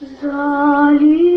Залі.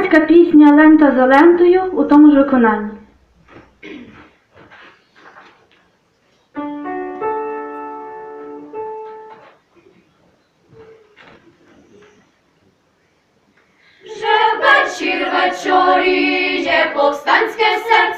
Козацька пісня Лента за лентою у тому ж виконанні. Вже вечір вечоріє повстанське серце.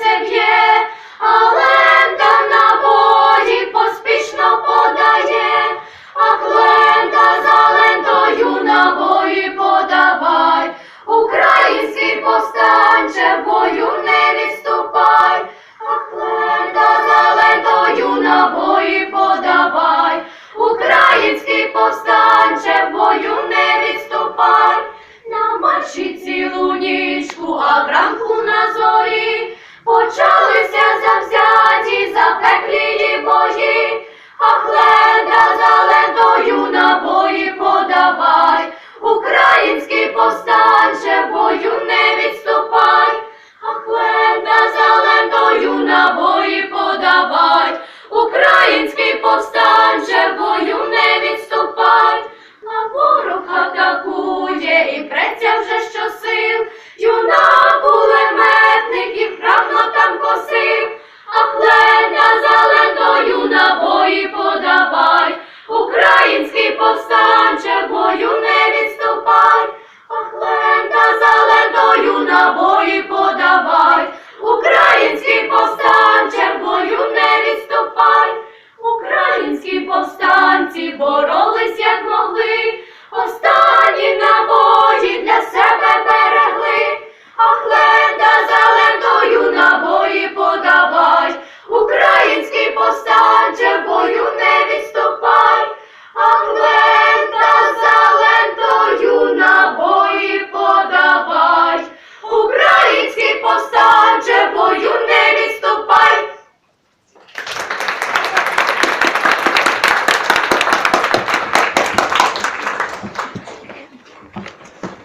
б'є і преться вже щосил, юна кулеметників правно там косив, а плем'я зеленою набої подавай, український повстанче бою не відступай, а плем'я зеленою набої подавай, український повстанче бою не відступай, Український повстанці бою.